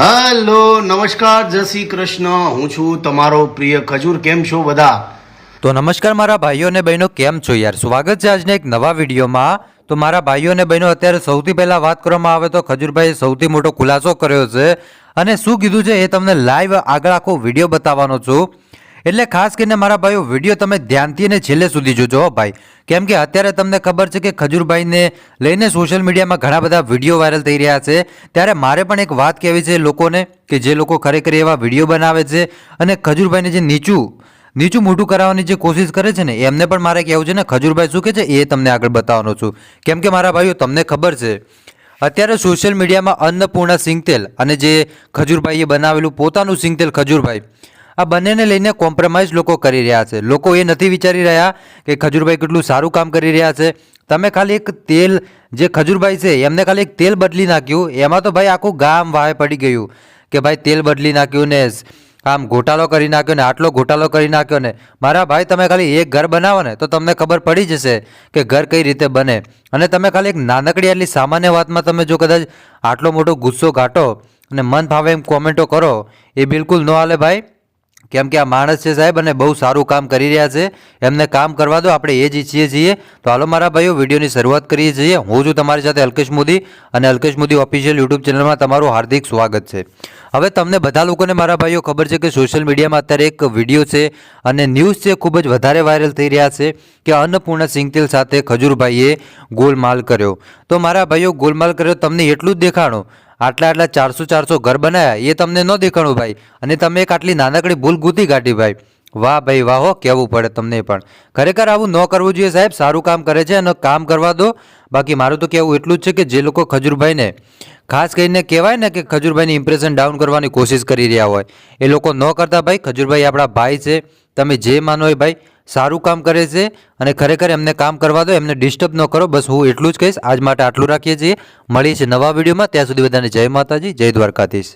Hello, નમસ્કાર, જય શ્રી કૃષ્ણ. હું છું તમારો પ્રિય ખજૂર. કેમ છો બધા? તો નમસ્કાર મારા ભાઈઓ અને બહેનો, કેમ છો યાર? સ્વાગત છે આજને એક નવા વિડીયોમાં. તો મારા ભાઈઓ અને બહેનો, અત્યારે સૌથી પહેલાં વાત કરવામાં આવે તો ખજૂરભાઈએ સૌથી મોટો ખુલાસો કર્યો છે. અને શું કીધું છે એ તમને લાઈવ આગળ આખો વીડિયો બતાવવાનો છું. એટલે ખાસ કરીને મારા ભાઈઓ, વીડિયો તમે ધ્યાનથી અને છેલ્લે સુધી જોજો ભાઈ. કેમ કે અત્યારે તમને ખબર છે કે ખજૂરભાઈને લઈને સોશિયલ મીડિયામાં ઘણા બધા વીડિયો વાયરલ થઈ રહ્યા છે. ત્યારે મારે પણ એક વાત કહેવી છે લોકોને કે જે લોકો ખરેખર એવા વીડિયો બનાવે છે અને ખજૂરભાઈને જે નીચું નીચું મોટું કરાવવાની જે કોશિશ કરે છે ને, એમને પણ મારે કહેવું છે ને, ખજૂરભાઈ, શું કે છે? એ તમને આગળ બતાવવાનો છું. કેમ કે મારા ભાઈઓ, તમને ખબર છે, અત્યારે સોશિયલ મીડિયામાં અન્નપૂર્ણા સિંગતેલ અને જે ખજૂરભાઈએ બનાવેલું પોતાનું સિંગતેલ ખજૂરભાઈ આ બંનેને લઈને કોમ્પ્રોમાઇઝ લોકો કરી રહ્યા છે. લોકો એ નથી વિચારી રહ્યા કે ખજૂરભાઈ કેટલું સારું કામ કરી રહ્યા છે. તમે ખાલી એક તેલ જે ખજૂરભાઈ છે, એમને ખાલી એક તેલ બદલી નાખ્યું. એમાં તો ભાઈ આખું ગામ વાહે પડી ગયું કે ભાઈ તેલ બદલી નાખ્યું ને આમ ઘોટાલો કરી નાખ્યો ને આટલો ઘોટાલો કરી નાખ્યો ને. મારા ભાઈ, તમે ખાલી એક ઘર બનાવો ને તો તમને ખબર પડી જશે કે ઘર કઈ રીતે બને. અને તમે ખાલી એક નાનકડી આટલી સામાન્ય વાતમાં તમે જો કદાચ આટલો મોટો ગુસ્સો ઘાટો અને મન ફાવે એમ કોમેન્ટો કરો, એ બિલકુલ ન હાલે ભાઈ. કેમ કે આ માણસ છે સાહેબ અને બહુ સારું કામ કરી રહ્યા છે. એમને કામ કરવા દો, આપણે એ જ ઈચ્છીએ છીએ. તો હાલો મારા ભાઈઓ, વિડીયોની શરૂઆત કરીએ છીએ. હું છું તમારી સાથે અલ્કેશ મોદી અને અલ્કેશ મોદી ઓફિશિયલ યુટ્યુબ ચેનલમાં તમારું હાર્દિક સ્વાગત છે. હવે તમને બધા લોકોને મારા ભાઈઓ ખબર છે કે સોશિયલ મીડિયામાં અત્યારે એક વીડિયો છે અને ન્યૂઝ છે ખૂબ જ વધારે વાયરલ થઈ રહ્યા છે કે અન્નપૂર્ણા સિંગતેલ સાથે ખજૂરભાઈએ ગોલમાલ કર્યો. તો મારા ભાઈઓ, ગોલમાલ કર્યો, તમને એટલું જ દેખાણું આટલા આટલા ચારસો ચારસો ઘર બનાવ્યા એ તમને ન દેખાણું ભાઈ. અને તમે એક આટલી નાનકડી ભૂલ ગૂંથી કાઢી ભાઈ. વાહ ભાઈ વાહ હો કહેવું પડે તમને પણ. ખરેખર આવું ન કરવું જોઈએ સાહેબ, સારું કામ કરે છે અને કામ કરવા દો. બાકી મારું તો કહેવું એટલું જ છે કે જે લોકો ખજૂરભાઈને, ખાસ કરીને કહેવાય ને કે ખજૂરભાઈની ઇમ્પ્રેશન ડાઉન કરવાની કોશિશ કરી રહ્યા હોય. એ લોકો ન કરતા ભાઈ, ખજૂરભાઈ આપણા ભાઈ છે. તમે જે માનો એ ભાઈ સારું કામ કરે છે અને ખરેખર એમને કામ કરવા દો, એમને ડિસ્ટર્બ ન કરો. બસ હું એટલું જ કહીશ. આજ માટે આટલું રાખીએ છીએ. મળીએ છીએ નવા વિડીયોમાં. ત્યાં સુધી બધાને જય માતાજી, જય દ્વારકાધીશ.